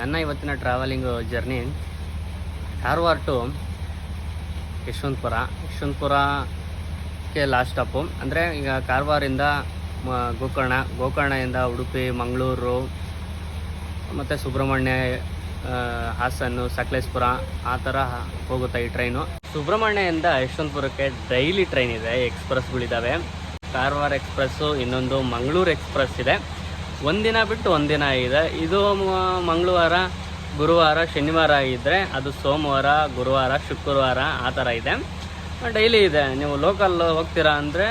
ನನ್ನ ಇವತ್ತಿನ travelling journey Karwar to Yeshwanthpur. ಯಶವಂತಪುರಕ್ಕೆ last stop ಅಂದರೆ ಈಗ ಕಾರವಾರಿಂದ ಗೋಕರ್ಣ. ಗೋಕರ್ಣದಿಂದ ಉಡುಪಿ, ಮಂಗಳೂರು, ಮತ್ತು ಸುಬ್ರಹ್ಮಣ್ಯ ಹಾಸನ್ನು ಸಕಲೇಶ್ಪುರ ಆ ಥರ ಹೋಗುತ್ತೆ ಈ ಟ್ರೈನು ಸುಬ್ರಹ್ಮಣ್ಯದಿಂದ ಯಶವಂತಪುರಕ್ಕೆ ಡೈಲಿ ಟ್ರೈನ್ ಇದೆ ಎಕ್ಸ್ಪ್ರೆಸ್ಗಳಿದ್ದಾವೆ ಕಾರವಾರ ಎಕ್ಸ್ಪ್ರೆಸ್ಸು ಇನ್ನೊಂದು ಮಂಗಳೂರು ಎಕ್ಸ್ಪ್ರೆಸ್ ಇದೆ. ಒಂದಿನ ಬಿಟ್ಟು ಒಂದಿನ ಆಗಿದೆ. ಇದು ಮಂಗಳವಾರ, ಗುರುವಾರ, ಶನಿವಾರ ಆಗಿದ್ದರೆ ಅದು ಸೋಮವಾರ, ಗುರುವಾರ, ಶುಕ್ರವಾರ ಆ ಥರ ಇದೆ. ಡೈಲಿ ಇದೆ. ನೀವು ಲೋಕಲ್ ಹೋಗ್ತೀರಾ ಅಂದರೆ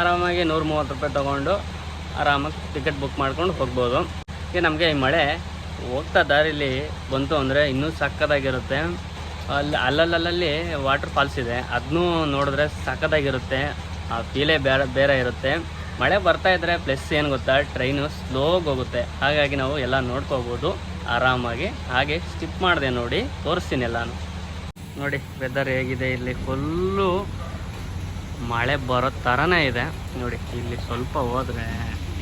ಆರಾಮಾಗಿ ನೂರ ಮೂವತ್ತು ರೂಪಾಯಿ ತೊಗೊಂಡು ಆರಾಮಾಗಿ ಟಿಕೆಟ್ ಬುಕ್ ಮಾಡ್ಕೊಂಡು ಹೋಗ್ಬೋದು. ಈಗ ನಮಗೆ ಈ ಮಳೆ ಹೋಗ್ತಾ ದಾರಿಲಿ ಬಂತು ಅಂದರೆ ಇನ್ನೂ ಸಕ್ಕತ್ತಾಗಿರುತ್ತೆ ಅಲ್ಲಿ ಅಲ್ಲಲ್ಲಲ್ಲಿ ವಾಟರ್ ಫಾಲ್ಸ್ ಇದೆ. ಅದನ್ನೂ ನೋಡಿದ್ರೆ ಸಕ್ಕತ್ತಾಗಿರುತ್ತೆ ಆ ಫೀಲೇ ಬೇರೆ ಬೇರೆ ಇರುತ್ತೆ. ಮಳೆ ಬರ್ತಾ ಇದ್ದರೆ ಪ್ಲಸ್ ಏನು ಗೊತ್ತಾ? ಟ್ರೈನು ಸ್ಲೋ ಹೋಗುತ್ತೆ. ಹಾಗಾಗಿ ನಾವು ಎಲ್ಲ ನೋಡ್ಕೋಬೋದು, ಆರಾಮಾಗಿ. ಹಾಗೆ ಸ್ಕಿಪ್ ಮಾಡಿದೆ ನೋಡಿ, ತೋರಿಸ್ತೀನಿ ಎಲ್ಲಾನು. ನೋಡಿ ವೆದರ್ ಹೇಗಿದೆ ಇಲ್ಲಿ. ಫುಲ್ಲು ಮಳೆ ಬರೋ ಥರನೇ ಇದೆ. ನೋಡಿ, ಇಲ್ಲಿ ಸ್ವಲ್ಪ ಹೋದ್ರೆ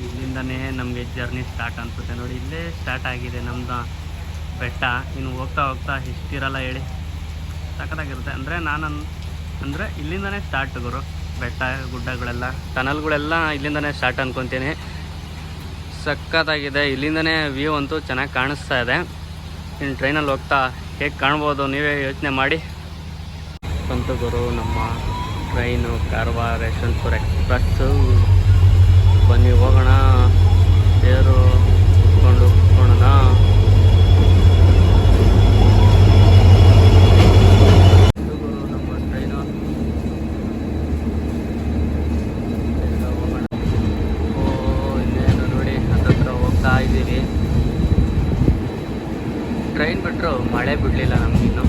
ಇಲ್ಲಿಂದನೇ ನಮಗೆ ಜರ್ನಿ ಸ್ಟಾರ್ಟ್ ಅನಿಸುತ್ತೆ. ನೋಡಿ, ಇಲ್ಲೇ ಸ್ಟಾರ್ಟ್ ಆಗಿದೆ ನಮ್ಮದು ಬೆಟ್ಟ. ಇನ್ನು ಹೋಗ್ತಾ ಹೋಗ್ತಾ ಇಷ್ಟಿರಲ್ಲ ಹೇಳಿ ಸಖತ್ತಾಗಿರುತ್ತೆ. ಅಂದರೆ ನಾನು ಅಂದರೆ ಇಲ್ಲಿಂದನೇ ಸ್ಟಾರ್ಟ್ ಗುರು. ಬೆಟ್ಟ, ಗುಡ್ಡಗಳೆಲ್ಲ, ಟನಲ್ಗಳೆಲ್ಲ ಇಲ್ಲಿಂದನೇ ಸ್ಟಾರ್ಟ್ ಅನ್ಕೊತೀನಿ. ಸಖತ್ತಾಗಿದೆ. ಇಲ್ಲಿಂದನೇ ವ್ಯೂ ಅಂತೂ ಚೆನ್ನಾಗಿ ಕಾಣಿಸ್ತಾ ಇದೆ. ಇನ್ನು ಟ್ರೈನಲ್ಲಿ ಹೋಗ್ತಾ ಹೇಗೆ ಕಾಣ್ಬೋದು ನೀವೇ ಯೋಚನೆ ಮಾಡಿ. ಸ್ವಂತ ನಮ್ಮ ಟ್ರೈನು ಕಾರವಾರ, ಯಶವಂತಪುರ ಎಕ್ಸ್ಪ್ರೆಸ್ಸು ಬನ್ನಿ ಹೋಗೋಣ ಸೇರು ಕುತ್ಕೊಂಡು ಕುತ್ಕೊಳ್ಳೋಣ ಇದು ಗುರು ನಮ್ಮ ಟ್ರೈನು ಬೇಗ ಹೋಗೋಣ ಓ ಇನ್ನೇನು ನೋಡಿ ಹತ್ತತ್ರ ಹೋಗ್ತಾ ಇದ್ದೀವಿ ಟ್ರೈನ್ ಬಿಟ್ಟರು ಮಳೆ ಬಿಡಲಿಲ್ಲ ನಮಗಿನ್ನು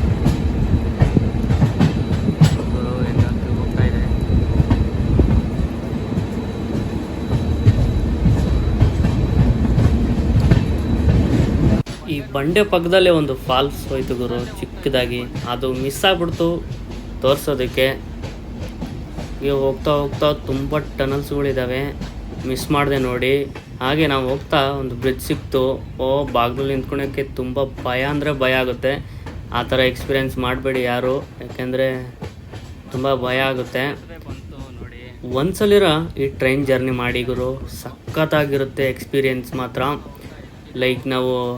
ಈ ಬಂಡೆ ಪಕ್ಕದಲ್ಲೇ ಒಂದು ಫಾಲ್ಸ್ ಹೋಯ್ತು ಗುರು, ಚಿಕ್ಕದಾಗಿ. ಅದು ಮಿಸ್ ಆಗ್ಬಿಡ್ತು ತೋರಿಸೋದಕ್ಕೆ. ಈಗ ಹೋಗ್ತಾ ಹೋಗ್ತಾ ತುಂಬ ಟನಲ್ಸ್ಗಳಿದ್ದಾವೆ ಮಿಸ್ ಮಾಡಿದೆ ನೋಡಿ. ಹಾಗೆ ನಾವು ಹೋಗ್ತಾ ಒಂದು ಬ್ರಿಡ್ಜ್ ಸಿಕ್ತು. ಓ, ಬಾಗಿಲಲ್ಲಿ ನಿಂತ್ಕೊಳಕ್ಕೆ ತುಂಬ ಭಯ ಅಂದರೆ ಭಯ ಆಗುತ್ತೆ. ಆ ಥರ ಎಕ್ಸ್ಪೀರಿಯೆನ್ಸ್ ಮಾಡಬೇಡಿ ಯಾರು. ಯಾಕೆಂದರೆ ತುಂಬ ಭಯ ಆಗುತ್ತೆ. ಒಂದ್ಸಲಿರ ಈ ಟ್ರೈನ್ ಜರ್ನಿ ಮಾಡಿಗರು ಸಖತ್ತಾಗಿರುತ್ತೆ ಎಕ್ಸ್ಪೀರಿಯೆನ್ಸ್ ಮಾತ್ರ. ಲೈಕ್ ನಾವು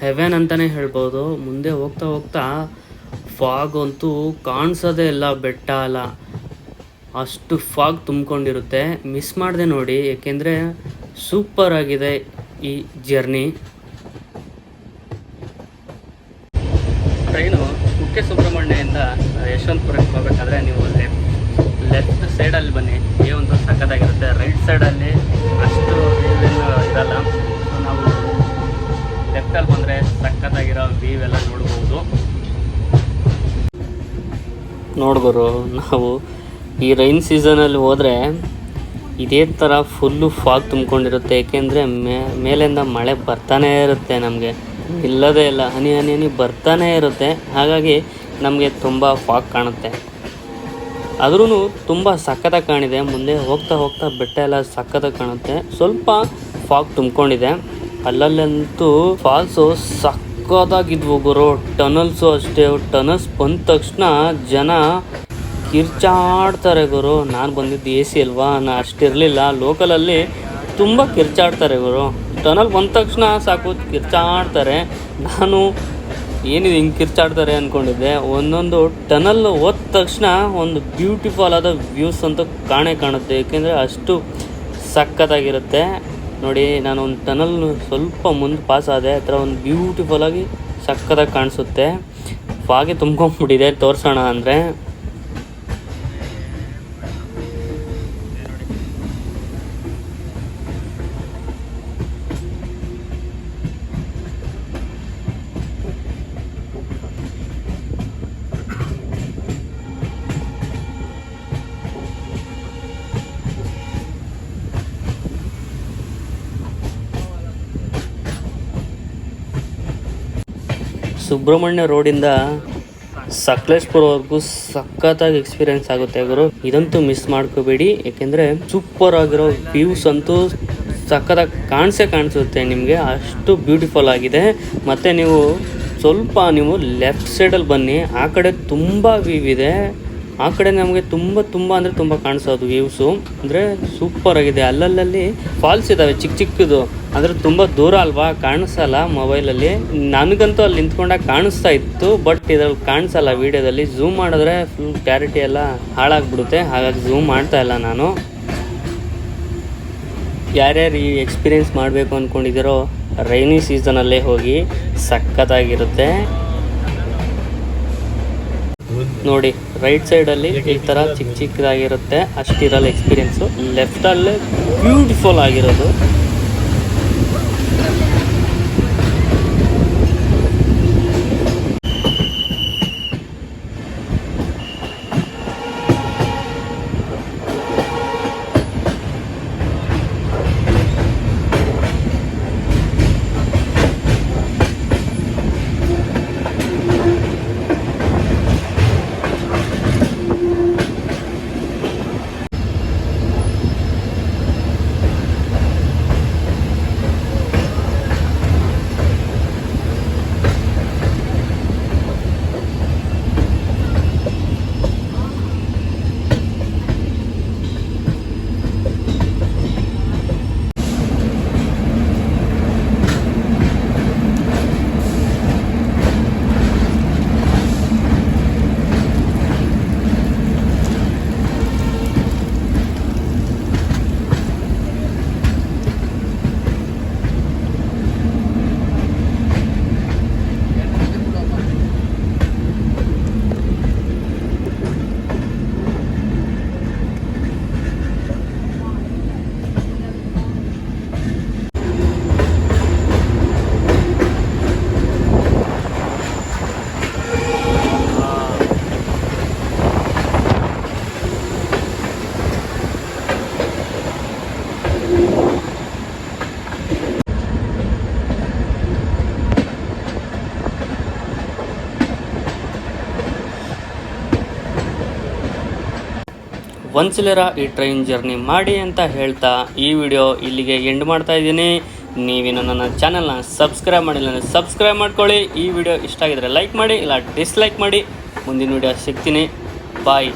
ಹೆವೆನ್ ಅಂತಲೇ ಹೇಳ್ಬೋದು. ಮುಂದೆ ಹೋಗ್ತಾ ಹೋಗ್ತಾ ಫಾಗ್ ಅಂತೂ ಕಾಣಿಸೋದೇ ಇಲ್ಲ, ಬೆಟ್ಟ ಅಲ್ಲ. ಅಷ್ಟು ಫಾಗ್ ತುಂಬಿಕೊಂಡಿರುತ್ತೆ. ಮಿಸ್ ಮಾಡಿದೆ ನೋಡಿ ಏಕೆಂದರೆ ಸೂಪರ್ ಆಗಿದೆ ಈ ಜರ್ನಿ ಟ್ರೈನು ಕುಕ್ಕೆ ಸುಬ್ರಹ್ಮಣ್ಯದಿಂದ ಯಶವಂತಪುರಕ್ಕೆ ಹೋಗ್ಬೇಕಾದ್ರೆ ನೀವು ಲೆಫ್ಟ್ ಲೆಫ್ಟ್ ಸೈಡಲ್ಲಿ ಬನ್ನಿ. ಈ ಒಂದು ಸಖತ್ತಾಗಿರುತ್ತೆ. ರೈಟ್ ಸೈಡಲ್ಲಿ ಅಷ್ಟು ವ್ಯೂ ಇರಲ್ಲ. ನಾವು ಲೆಫ್ಟಲ್ಲಿ ಬಂದರೆ ಸಕ್ಕತ್ತಾಗಿರೋ ವ್ಯೂ ಎಲ್ಲ ನೋಡ್ಬೋದು. ನೋಡ್ಬೋದು ನಾವು ಈ ರೈನ್ ಸೀಸನಲ್ಲಿ ಹೋದರೆ ಇದೇ ಥರ ಫುಲ್ಲು ಫಾಗ್ ತುಂಬಿಕೊಂಡಿರುತ್ತೆ. ಏಕೆಂದರೆ ಮೇಲಿಂದ ಮಳೆ ಬರ್ತಾನೇ ಇರುತ್ತೆ ನಮಗೆ. ಇಲ್ಲದೇ ಇಲ್ಲ, ಹನಿ ಹನಿ ಹನಿ ಬರ್ತಾನೇ ಇರುತ್ತೆ. ಹಾಗಾಗಿ ನಮಗೆ ತುಂಬ ಫಾಗ್ ಕಾಣುತ್ತೆ. ಆದ್ರೂ ತುಂಬ ಸಖತ್ತಾಗಿ ಕಾಣಿದೆ. ಮುಂದೆ ಹೋಗ್ತಾ ಹೋಗ್ತಾ ಬೆಟ್ಟ ಎಲ್ಲ ಸಖತ್ತಾಗಿ ಕಾಣುತ್ತೆ. ಸ್ವಲ್ಪ ಫಾಗ್ ತುಂಬಿಕೊಂಡಿದೆ. ಅಲ್ಲಲ್ಲಂತೂ ಫಾಲ್ಸು ಸಖತ್ತಾಗಿದ್ವು ಗುರು. ಟನಲ್ಸು ಅಷ್ಟೇ. ಟನಲ್ಸ್ ಬಂದ ತಕ್ಷಣ ಜನ ಕಿರ್ಚಾಡ್ತಾರೆ ಗುರು. ನಾನು ಬಂದಿದ್ದು ಎ ಸಿ ಅಲ್ವಾ? ನಾ ಅಷ್ಟಿರಲಿಲ್ಲ ಲೋಕಲಲ್ಲಿ ತುಂಬ ಕಿರ್ಚಾಡ್ತಾರೆ ಗುರು. ಟನಲ್ ಬಂದ ತಕ್ಷಣ ಸಾಕು, ಕಿರ್ಚಾಡ್ತಾರೆ. ನಾನು ಏನಿದೆ ಹಿಂಗೆ ಕಿರ್ಚಾಡ್ತಾರೆ ಅಂದ್ಕೊಂಡಿದ್ದೆ ಒಂದೊಂದು ಟನಲ್ ಹೋದ ತಕ್ಷಣ ಒಂದು ಬ್ಯೂಟಿಫುಲ್ ಆದ ವ್ಯೂಸ್ ಅಂತ ಕಾಣೇ ಕಾಣುತ್ತೆ. ಏಕೆಂದರೆ ಅಷ್ಟು ಸಖತ್ತಾಗಿರುತ್ತೆ. ನೋಡಿ, ನಾನು ಒಂದು ಟನಲ್ ಸ್ವಲ್ಪ ಮುಂದೆ ಪಾಸ್ ಆದೆ ಆ ಥರ ಒಂದು ಬ್ಯೂಟಿಫುಲ್ಲಾಗಿ ಸಖತ್ತಾಗಿ ಕಾಣಿಸುತ್ತೆ. ಹಾಗೆ ತುಂಬ್ಕೊಂಬಿಟ್ಟಿದೆ, ತೋರಿಸೋಣ ಅಂದರೆ. ಸುಬ್ರಹ್ಮಣ್ಯ ರೋಡಿಂದ ಸಕಲೇಶ್ಪುರವರೆಗೂ ಸಖತ್ತಾಗಿ ಎಕ್ಸ್ಪೀರಿಯನ್ಸ್ ಆಗುತ್ತೆ ಗುರು. ಇದಂತೂ ಮಿಸ್ ಮಾಡ್ಕೋಬೇಡಿ. ಯಾಕೆಂದರೆ ಸೂಪರ್ ಆಗಿರೋ ವ್ಯೂಸ್ ಅಂತೂ ಸಖತ್ತಾಗಿ ಕಾಣಿಸೇ ಕಾಣಿಸುತ್ತೆ ನಿಮಗೆ. ಅಷ್ಟು ಬ್ಯೂಟಿಫುಲ್ ಆಗಿದೆ. ಮತ್ತು ನೀವು ಸ್ವಲ್ಪ ನೀವು ಲೆಫ್ಟ್ ಸೈಡಲ್ಲಿ ಬನ್ನಿ. ಆ ಕಡೆ ತುಂಬ ವ್ಯೂ ಇದೆ. ಆ ಕಡೆ ನಮಗೆ ತುಂಬ ತುಂಬ ಅಂದರೆ ತುಂಬ ಕಾಣಿಸೋದು ವ್ಯೂಸು ಅಂದರೆ ಸೂಪರ್ ಆಗಿದೆ. ಅಲ್ಲಲ್ಲಿ ಫಾಲ್ಸ್ ಇದ್ದಾವೆ ಚಿಕ್ಕ ಚಿಕ್ಕದು. ಅಂದರೆ ತುಂಬ ದೂರ ಅಲ್ವಾ? ಕಾಣಿಸಲ್ಲ ಮೊಬೈಲಲ್ಲಿ ನನಗಂತೂ ಅಲ್ಲಿ ನಿಂತ್ಕೊಂಡಾಗ ಕಾಣಿಸ್ತಾ ಇತ್ತು ಬಟ್ ಇದ್ರಲ್ಲಿ ಕಾಣಿಸಲ್ಲ ವೀಡಿಯೋದಲ್ಲಿ ಝೂಮ್ ಮಾಡಿದ್ರೆ ಫುಲ್ ಕ್ಲಾರಿಟಿ ಎಲ್ಲ ಹಾಳಾಗ್ಬಿಡುತ್ತೆ. ಹಾಗಾಗಿ ಝೂಮ್ ಮಾಡ್ತಾ ಇಲ್ಲ ನಾನು. ಯಾರ್ಯಾರು ಈ ಎಕ್ಸ್ಪೀರಿಯೆನ್ಸ್ ಮಾಡಬೇಕು ಅಂದ್ಕೊಂಡಿದ್ದೀರೋ ರೈನಿ ಸೀಸನಲ್ಲೇ ಹೋಗಿ ಸಖತ್ತಾಗಿರುತ್ತೆ. ನೋಡಿ ರೈಟ್ ಸೈಡಲ್ಲಿ ಈ ತರ ಚಿಕ್ಕ ಚಿಕ್ಕದಾಗಿರುತ್ತೆ ಅಷ್ಟಿರಲ್ಲ ಎಕ್ಸ್ಪೀರಿಯನ್ಸ್ ಲೆಫ್ಟ್ ಅಲ್ಲಿ ಬ್ಯೂಟಿಫುಲ್ ಆಗಿರೋದು. ಒಂದ್ಸಲರ ಈ ಟ್ರೈನ್ ಜರ್ನಿ ಮಾಡಿ ಅಂತ ಹೇಳ್ತಾ ಈ ವಿಡಿಯೋ ಇಲ್ಲಿಗೆ ಎಂಡ್ ಮಾಡ್ತಾ ಇದ್ದೀನಿ. ನೀವಿನ್ನು ನನ್ನ ಚಾನಲ್ನ ಸಬ್ಸ್ಕ್ರೈಬ್ ಮಾಡಿಲ್ಲ ಅಂದರೆ ಸಬ್ಸ್ಕ್ರೈಬ್ ಮಾಡ್ಕೊಳ್ಳಿ. ಈ ವಿಡಿಯೋ ಇಷ್ಟ ಆಗಿದ್ರೆ ಲೈಕ್ ಮಾಡಿ, ಇಲ್ಲ ಡಿಸ್ಲೈಕ್ ಮಾಡಿ. ಮುಂದಿನ ವಿಡಿಯೋ ಸಿಗ್ತೀನಿ. ಬಾಯ್